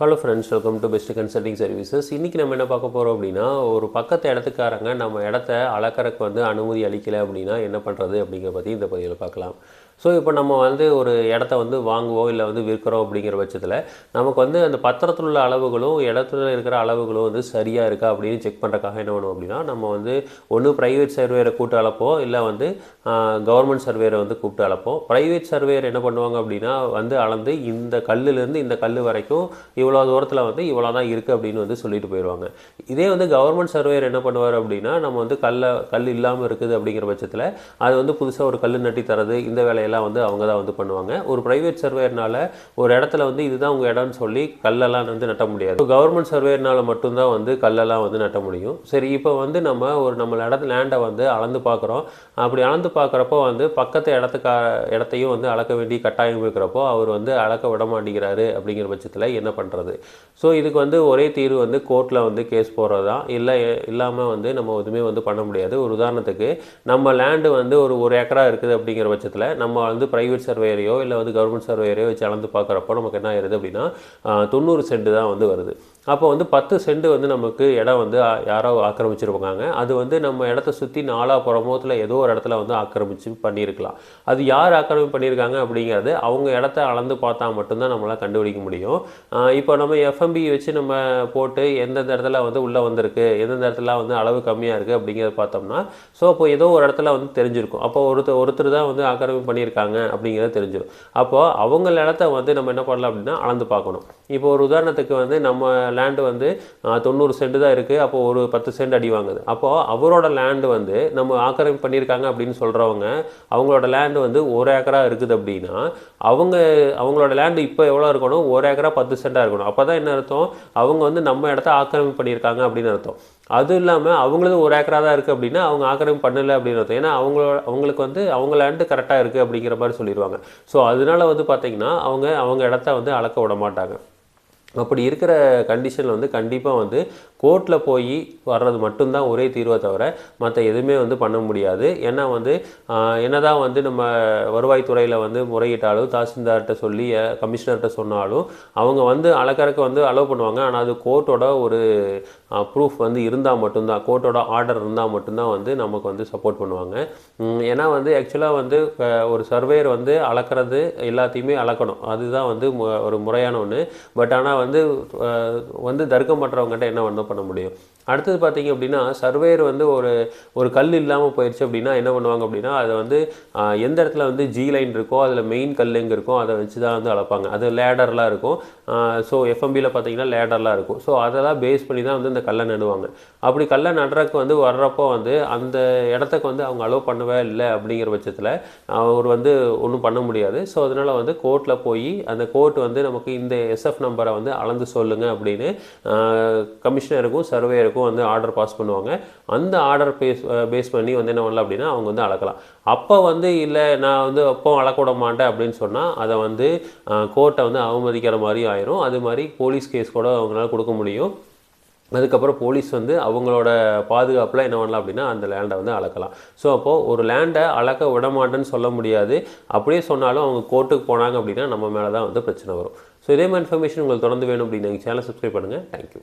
Hello friends welcome to best consulting services இன்றைக்கி நம்ம என்ன பார்க்க போகிறோம் அப்படின்னா ஒரு பக்கத்து இடத்துக்காரங்க நம்ம இடத்த அளக்கறக்கு வந்து அனுமதி அளிக்கலை அப்படின்னா என்ன பண்ணுறது அப்படிங்கிற பற்றி இந்த பதிவில் பார்க்கலாம். ஸோ இப்போ நம்ம வந்து ஒரு இடத்த வந்து வாங்குவோம் இல்லை வந்து விற்கிறோம் அப்படிங்கிற பட்சத்தில் நமக்கு வந்து அந்த பத்திரத்தில் உள்ள அளவுகளும் இடத்துல இருக்கிற அளவுகளும் வந்து சரியாக இருக்கா அப்படின்னு செக் பண்ணுறக்காக என்ன பண்ணுவோம் அப்படின்னா நம்ம வந்து ஒன்று ப்ரைவேட் சர்வேரை கூப்பிட்டு அழைப்போம் இல்லை வந்து கவர்மெண்ட் சர்வேரை வந்து கூப்பிட்டு அழைப்போம். ப்ரைவேட் சர்வேயர் என்ன பண்ணுவாங்க அப்படின்னா வந்து அளந்து இந்த கல்லுலேருந்து இந்த கல் வரைக்கும் இவ்வளோ தூரத்தில் வந்து இவ்வளோ தான் இருக்குது அப்படின்னு வந்து சொல்லிட்டு போயிடுவாங்க இதே வந்து கவர்மெண்ட் சர்வேயர் என்ன பண்ணுவார் அப்படின்னா நம்ம வந்து கல்லை கல் இல்லாமல் இருக்குது அப்படிங்கிற பட்சத்தில் அது வந்து புதுசாக ஒரு கல் நட்டி தரது இந்த வேலையெல்லாம் வந்து அவங்க தான் வந்து பண்ணுவாங்க. ஒரு ப்ரைவேட் சர்வேயர்னால ஒரு இடத்துல வந்து இதுதான் உங்கள் இடம்னு சொல்லி கல்லெல்லாம் வந்து நட்ட முடியாது. கவர்மெண்ட் சர்வேயர்னால மட்டும்தான் வந்து கல்லெல்லாம் வந்து நட்ட முடியும். சரி இப்போ வந்து நம்ம ஒரு நம்ம இடத்து லேண்டை வந்து அளந்து பார்க்குறோம் அப்படி அளந்து பார்க்குறப்போ வந்து பக்கத்து இடத்துக்கா இடத்தையும் வந்து அளக்க வேண்டிய கட்டாயம் இருக்கிறப்போ அவர் வந்து அளக்க விட மாட்டேங்கிறாரு அப்படிங்கிற பட்சத்தில் என்ன பண்ணுறது ஸோ இதுக்கு வந்து ஒரே தீர்வு வந்து கோர்ட்டில் வந்து கேஸ் போடுறது? தான் இல்லை இல்லாமல் வந்து நம்ம எதுவுமே வந்து பண்ண முடியாது. ஒரு உதாரணத்துக்கு நம்ம லேண்டு வந்து ஒரு ஒரு ஏக்கரா இருக்குது அப்படிங்கிற பட்சத்தில் நம்ம வந்து ப்ரைவேட் சர்வேயரையோ இல்லை வந்து கவர்மெண்ட் சர்வேயரையோ வச்சு அளந்து பார்க்குறப்போ நமக்கு என்ன ஆயிருது அப்படின்னா தொண்ணூறு சென்ட் தான் வந்து வருது. அப்போ வந்து பத்து செண்டு வந்து நமக்கு இடம் வந்து யாரோ ஆக்கிரமிச்சிருப்பாங்க. அது வந்து நம்ம இடத்த சுற்றி நாலா புறமோத்தில் ஏதோ ஒரு இடத்துல வந்து ஆக்கிரமிச்சு பண்ணியிருக்கலாம். அது யார் ஆக்கிரமிப்பு பண்ணியிருக்காங்க அப்படிங்கிறது அவங்க இடத்த அளந்து பார்த்தா மட்டும்தான் நம்மளால் கண்டுபிடிக்க முடியும். இப்போ நம்ம எஃப்எம்பி வச்சு நம்ம போட்டு எந்தெந்த இடத்துல வந்து உள்ளே வந்திருக்கு எந்தெந்த இடத்துல வந்து அளவு கம்மியாக இருக்குது அப்படிங்கிறத பார்த்தோம்னா ஸோ அப்போ ஏதோ ஒரு இடத்துல வந்து தெரிஞ்சிருக்கும். அப்போ ஒருத்தர் ஒருத்தர் தான் வந்து ஆக்கிரமிப்பு பண்ணியிருக்காங்க அப்படிங்கிறத தெரிஞ்சிடும் அப்போது அவங்க இடத்த வந்து நம்ம என்ன பண்ணலாம் அப்படின்னா அளந்து பார்க்கணும். இப்போ ஒரு உதாரணத்துக்கு வந்து நம்ம லேண்டு வந்து தொண்ணூறு சென்ட் தான் இருக்குது அப்போ ஒரு பத்து சென்ட் அடி வாங்குது. அப்போது அவரோட லேண்டு வந்து நம்ம ஆக்கிரமிப்பு பண்ணியிருக்காங்க அப்படின்னு சொல்கிறவங்க அவங்களோட லேண்டு வந்து ஒரு ஏக்கரா இருக்குது அப்படின்னா அவங்க அவங்களோட லேண்டு இப்போ எவ்வளோ இருக்கணும்? ஒரு ஏக்கரா பத்து சென்டாக இருக்கணும். அப்போ தான் என்ன அர்த்தம்? அவங்க வந்து நம்ம இடத்த ஆக்கிரமிப்பு பண்ணியிருக்காங்க அப்படின்னு அர்த்தம். அது இல்லாமல் அவங்களது ஒரு ஏக்கரா தான் இருக்குது அப்படின்னா அவங்க ஆக்கிரமிப்பு பண்ணலை அப்படின்னு அர்த்தம். ஏன்னா அவங்களோட அவங்களுக்கு வந்து அவங்க லேண்டு கரெக்டாக இருக்குது அப்படிங்கிற மாதிரி சொல்லிடுவாங்க. ஸோ அதனால வந்து பார்த்திங்கன்னா அவங்க அவங்க இடத்த வந்து அளக்க விட மாட்டாங்க. அப்படி இருக்கிற கண்டிஷனில் வந்து கண்டிப்பாக வந்து கோர்ட்டில் போய் வர்றது மட்டும்தான் ஒரே தீர்வை தவிர மற்ற எதுவுமே வந்து பண்ண முடியாது. ஏன்னா வந்து என்னதான் வந்து நம்ம வருவாய்த்துறையில் வந்து முறையிட்டாலும் தாசில்தார்கிட்ட சொல்லி கமிஷனர்கிட்ட சொன்னாலும் அவங்க வந்து அளக்கறக்கு வந்து அலோவ் பண்ணுவாங்க. ஆனால் அது கோர்ட்டோட ஒரு ப்ரூஃப் வந்து இருந்தால் மட்டும்தான் கோர்ட்டோட ஆர்டர் இருந்தால் மட்டும்தான் வந்து நமக்கு வந்து சப்போர்ட் பண்ணுவாங்க. ஏன்னா வந்து ஆக்சுவலாக வந்து ஒரு சர்வேயர் வந்து அளக்கிறது எல்லாத்தையுமே அளக்கணும். அதுதான் வந்து மு- ஒரு முறையான ஒன்று பட் ஆனால் வந்து வந்து தர்க்கம் பண்ணுறவங்ககிட்ட என்ன வந்து பண்ண முடியும்? அடுத்தது பார்த்தீங்க அப்படின்னா சர்வேயர் வந்து ஒரு ஒரு கல் இல்லாமல் போயிடுச்சு அப்படின்னா என்ன பண்ணுவாங்க அப்படின்னா அதை வந்து எந்த இடத்துல வந்து ஜி லைன் இருக்கோ அதில் மெயின் கல் எங்கே இருக்கோ அதை வச்சு தான் வந்து அளப்பாங்க. அது லேடர்லாம் இருக்கும். ஸோ எஃப்எம்பியில் பார்த்தீங்கன்னா லேடர்லாம் இருக்கும். ஸோ அதெல்லாம் பேஸ் பண்ணி தான் வந்து இந்த கல்லை நடுவாங்க. அப்படி கல்லை நடுறதுக்கு வந்து வர்றப்போ வந்து அந்த இடத்துக்கு வந்து அவங்க அலோவ் பண்ணவே இல்லை அப்படிங்கிற பட்சத்தில் அவர் வந்து ஒன்றும் பண்ண முடியாது. ஸோ அதனால் வந்து கோர்ட்டில் போய் அந்த கோர்ட் வந்து நமக்கு இந்த எஸ்எஃப் நம்பரை வந்து அளந்து சொல்லுங்க அப்படின்னு கமிஷனருக்கும் சர்வேயருக்கும் வந்து ஆர்டர் பாஸ் பண்ணுவாங்க. அந்த ஆர்டர் பேஸ் பேஸ் பண்ணி வந்து என்ன பண்ணலாம் அப்படின்னா அவங்க வந்து அளக்கலாம். அப்போ வந்து இல்லை நான் வந்து அப்போ அளக்க விட மாட்டேன் அப்படின்னு சொன்னால் அதை வந்து கோர்ட்டை வந்து அவமதிக்கிற மாதிரி ஆயிரும். அது மாதிரி போலீஸ் கேஸ் கூட அவங்களால கொடுக்க முடியும். அதுக்கப்புறம் போலீஸ் வந்து அவங்களோட பாதுகாப்பில் என்ன பண்ணலாம் அப்படின்னா அந்த லேண்டை வந்து அளக்கலாம். ஸோ அப்போது ஒரு லேண்டை அளக்க விடமாட்டேன்னு சொல்ல முடியாது. அப்படியே சொன்னாலும் அவங்க கோர்ட்டுக்கு போனாங்க அப்படின்னா நம்ம மேலே தான் வந்து பிரச்சனை வரும். ஸோ இதே மாதிரி இன்ஃபர்மேஷன் உங்களுக்கு தொடர்ந்து வேணும் அப்படின்னு எங்கள் சேனல் சப்ஸ்கிரைப் பண்ணுங்கள் தேங்க்யூ